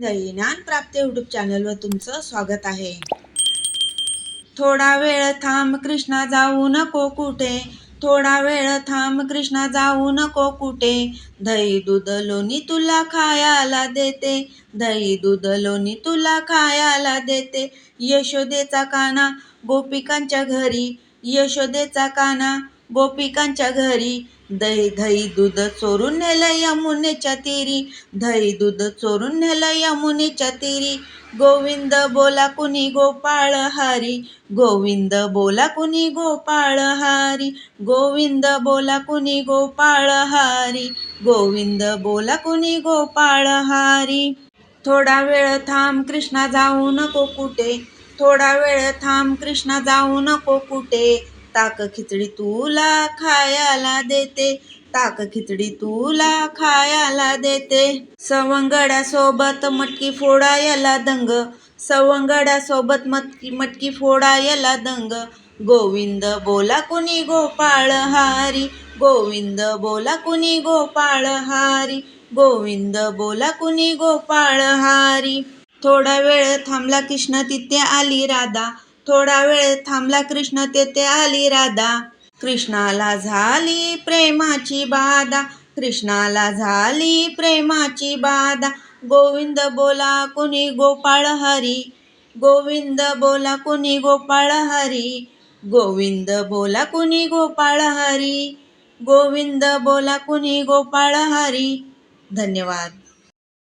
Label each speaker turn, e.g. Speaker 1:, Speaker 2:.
Speaker 1: ज्ञान प्राप्त युट्यूब चॅनलवर तुमचं स्वागत आहे. थोडा वेळ थांब कृष्णा जाऊ नको कुठे? थोडा वेळ थांब कृष्णा जाऊ नको कुठे? दही दूध लोणी तुला खायला देते. दही दूध लोणी तुला खायला देते. यशोदेचा काना गोपिकांच्या घरी यशोदेचा काना गोपिकांच्या घरी. दही दही दूध चोरून नेलं यमुनेच्या तीरी. दही दूध चोरून नेलं यमुनेच्या तीरी. गोविंद बोला कुणी गोपाळ हारी. गोविंद बोला कुणी गोपाळ हारी. गोविंद बोला कुणी गोपाळ हारी. गोविंद बोला कुणी गोपाळ हारी. थोडा वेळ थांब कृष्णा जाऊ नको कुठे? थोडा वेळ थांब कृष्णा जाऊ नको कुठे? ताक खिचडी तुला खायला देते. ताक खिचडी तुला खायला देते. सवंगड्यासोबत मटकी फोडायला दंग. सवंगड्यासोबत मटकी मटकी फोडायला दंग. गोविंद बोला कुणी गोपाळ हारी. गोविंद बोला कुणी गोपाळ हारी. गोविंद बोला कुणी गोपाळ हारी. थोडा वेळ थांबला कृष्ण तिथे आली राधा. थोडा वेळ थांबला कृष्ण तेथे आली राधा. कृष्णाला झाली प्रेमाची बाधा. कृष्णाला झाली प्रेमाची बाधा. गोविंद बोला कुणी गोपाळ हरी? गोविंद बोला कुणी गोपाळ हरी? गोविंद बोला कुणी गोपाळ हरी? गोविंद बोला कुणी गोपाळ हरी? धन्यवाद.